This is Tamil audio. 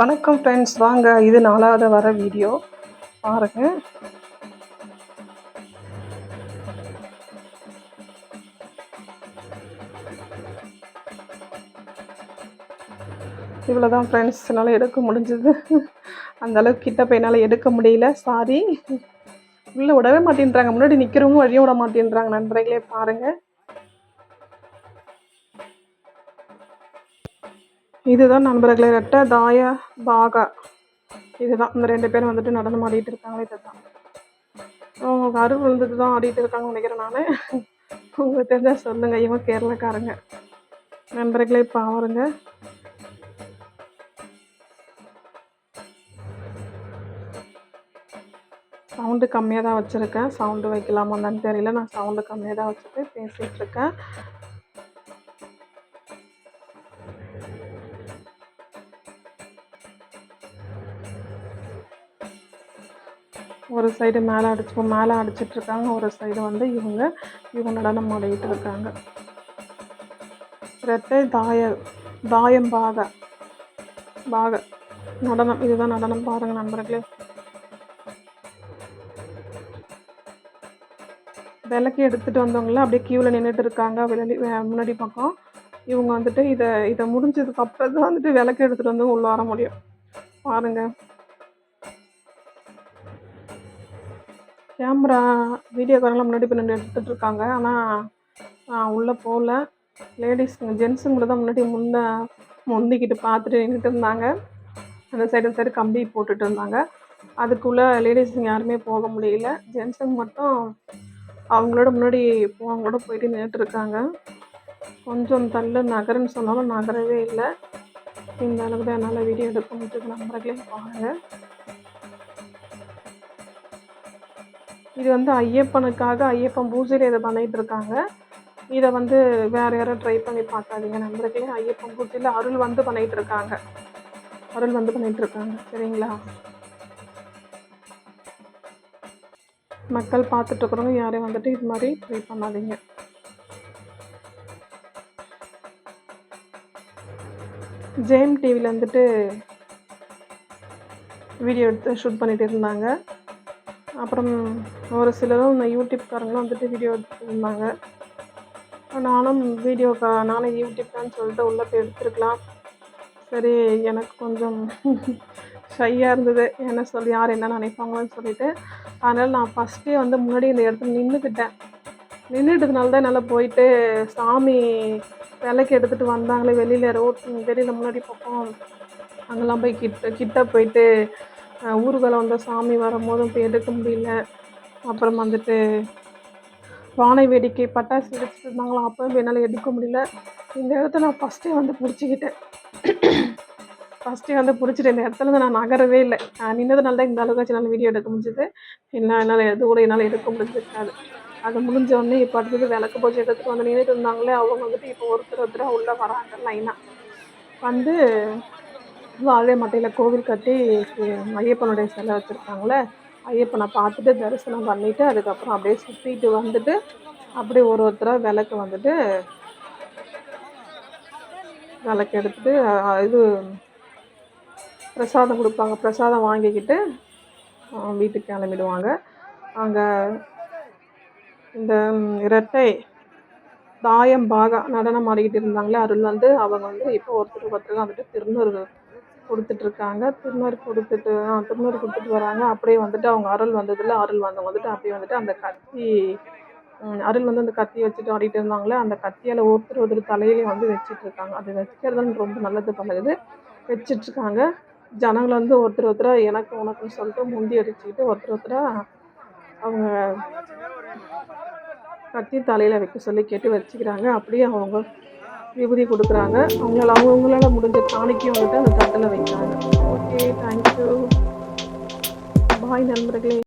வணக்கம் ஃப்ரெண்ட்ஸ் வாங்க இது நாலாவது வர வீடியோ பாருங்க. இவ்வளோ தான் ஃப்ரெண்ட்ஸ் என்னால் எடுக்க முடிஞ்சது. அந்த அளவுக்கு கிட்ட போய் என்னால் எடுக்க முடியல. சாரி உள்ளே விடவே மாட்டேன்றாங்க. முன்னாடி நிற்கிறவங்க வழியும் விட மாட்டேன்றாங்க நண்பர்களே. பாருங்கள் இதுதான் நண்பர்களே ரெட்ட தாய பாகா. இதுதான். இந்த ரெண்டு பேரும் வந்துட்டு நடனம் ஆடிட்டு இருக்காங்க இதுதான். அவங்க அருள் விழுந்துட்டு தான் ஆடிட்டு இருக்காங்கன்னு நினைக்கிறேன் நான். உங்களுக்கு தெரிஞ்சால் சொல்லுங்கள் இவங்க கேரளக்காரங்க. நண்பர்களே பாருங்க. சவுண்டு கம்மியாக தான் வச்சுருக்கேன். சவுண்டு வைக்கலாமான்னு தெரியல. நான் சவுண்டு கம்மியாக தான் வச்சுட்டு பேசிகிட்டு ஒரு சைடு மேலே அடிச்சு மேலே அடிச்சிட்டு இருக்காங்க ஒரு சைடு வந்து இவங்க இவங்க நடனம் ஆடிட்டு இருக்காங்க. ரெட்டை தாய தாயம் பாக பாக. நடனம் இதுதான் நடனம் பாருங்க நண்பர்களே. விளக்கி எடுத்துகிட்டு வந்தவங்களாம் அப்படியே க்யூவில் நின்றுட்டு இருக்காங்க. வெளி முன்னாடி பக்கம். இவங்க வந்துட்டு இதை இதை முடிஞ்சதுக்கப்புறம் தான் வந்துட்டு விளக்கு எடுத்துகிட்டு வந்து உள்ளே வர முடியும். பாருங்கள் கேமரா வீடியோ வீடியோக்காரங்களாம் முன்னாடி பண்ணி எடுத்துகிட்ருக்காங்க இருக்காங்க ஆனால் உள்ளே போகல லேடிஸுங்க ஜென்ஸுங்களை தான் முன்னாடி முன்ன முந்திக்கிட்டு பார்த்துட்டு நின்றுட்டு இருந்தாங்க. அந்த சைடு சைடு கம்பி போட்டுட்டு இருந்தாங்க. அதுக்குள்ளே லேடிஸுங்க யாருமே போக முடியல. ஜென்ஸுங்க மட்டும் அவங்களோட முன்னாடி அவங்களோட போயிட்டு நின்றுட்டுருக்காங்க கொஞ்சம் தள்ளு நகருன்னு சொன்னாலும் நகரவே இல்லை. இந்த அளவுக்கு தான் என்னால் வீடியோ எடுக்க முடிஞ்சது. நம்பர்களே பாருங்கள் இது வந்து ஐயப்பனுக்காக ஐயப்பன் பூஜையில் இதை பண்ணிகிட்டு இருக்காங்க இதை வந்து வேறு யாரும் ட்ரை பண்ணி பார்க்காதீங்க. நம்பருக்கே ஐயப்பன் பூஜையில் அருள் வந்து பண்ணிகிட்டு இருக்காங்க அருள் வந்து பண்ணிகிட்டு இருக்காங்க சரிங்களா? மக்கள் பார்த்துட்ருக்குறவங்க யாரையும் வந்துட்டு இது மாதிரி ட்ரை பண்ணாதீங்க. ஜேம் டிவியில் வந்துட்டு வீடியோ எடுத்து ஷூட் பண்ணிகிட்டு இருந்தாங்க. அப்புறம் ஒரு சிலரும் இந்த யூடியூப்காரங்களும் வந்துட்டு வீடியோ எடுத்துருந்தாங்க. நானும் வீடியோ நானும் யூடியூப்கான்னு சொல்லிட்டு உள்ளே போய் எடுத்துருக்கலாம். சரி எனக்கு கொஞ்சம் ஷையாக இருந்தது. என்ன சொல்லி யார் என்ன நினைப்பாங்களோன்னு சொல்லிட்டு. அதனால் நான் ஃபஸ்ட்டே வந்து முன்னாடி இந்த இடத்துல நின்றுக்கிட்டேன். நின்றுட்டதுனால தான் என்னால் போயிட்டு சாமி விலைக்கு எடுத்துகிட்டு வந்தாங்களே வெளியில் ரோட் வெளியில் முன்னாடி பக்கம். அங்கெல்லாம் போய் கிட்ட கிட்ட போயிட்டு ஊர்வலம் வந்த சாமி வரும்போதும் போய் எடுக்க முடியல அப்புறம் வந்துட்டு வானை வேடிக்கை பட்டாசு வெடிச்சிட்டு இருந்தாங்களாம் அப்போ என்னால் எடுக்க முடியல. இந்த இடத்த நான் ஃபஸ்ட்டே வந்து பிடிச்சிக்கிட்டேன். ஃபஸ்ட்டே வந்து பிடிச்சிட்டு இந்த இடத்துல வந்து நான் நகரவே இல்லை. நான் நின்றதுனால தான் இந்த அளவுக்கு என்னால் வீடியோ எடுக்க முடிஞ்சது. என்ன என்னால் எது கூட என்னால் எடுக்க முடிஞ்சிருக்காது அது முடிஞ்ச உடனே இப்போ அடுத்தது விளக்கு பூஜை எடுத்துகிட்டு வந்து நின்றுட்டு இருந்தாங்களே அவங்க வந்துட்டு இப்போ ஒருத்தர் ஒருத்தராக உள்ளே வராங்க லைனாக வந்து வாழை மட்டையில் கோவில் கட்டி ஐயப்பனுடைய சிலை வச்சுருக்காங்களே ஐயப்பனை பார்த்துட்டு தரிசனம் பண்ணிவிட்டு அதுக்கப்புறம் அப்படியே சுற்றிட்டு வந்துட்டு அப்படியே ஒரு ஒருத்தராக விளக்கு வந்துட்டு விளக்கு எடுத்துகிட்டு இது பிரசாதம் கொடுப்பாங்க. பிரசாதம் வாங்கிக்கிட்டு வீட்டுக்கு கிளம்பிடுவாங்க. அங்கே இந்த இரட்டை தாயம் பாகா நடனம் ஆடிக்கிட்டு இருந்தாங்களே அருள் வந்து அவங்க வந்து இப்போ ஒருத்தர் ஒருத்தர் வந்துட்டு திருநூறு கொடுத்துட்ருக்காங்க. திருநூறு கொடுத்துட்டு திருநூறு கொடுத்துட்டு வராங்க. அப்படியே வந்துட்டு அவங்க அருள் வந்ததில் அருள் வந்தவங்க வந்துட்டு அப்படியே வந்துட்டு அந்த கத்தி அருள் வந்து அந்த கத்தி வச்சுட்டு ஆடிட்டு இருந்தாங்களே அந்த கத்தியால் ஒருத்தர் ஒருத்தர் தலையிலையும் வந்து வச்சிட்ருக்காங்க. அது வச்சுக்கிறது ரொம்ப நல்லது பழகுது வச்சிட்ருக்காங்க. ஜனங்களை வந்து ஒருத்தர் ஒருத்தராக எனக்கு உனக்குன்னு சொல்லிட்டு முந்தி அடிச்சுக்கிட்டு ஒருத்தர் ஒருத்தராக அவங்க கத்தி தலையில் வைக்க சொல்லி கேட்டு வச்சுக்கிறாங்க. அப்படியே அவங்க விபூதி கொடுக்குறாங்க. அவங்களால அவங்கவுங்களால முடிஞ்ச காணிக்கையும் வந்துட்டு அந்த தட்டில் வைக்கிறாங்க. ஓகே தேங்க்யூ பாய் நண்பர்களே.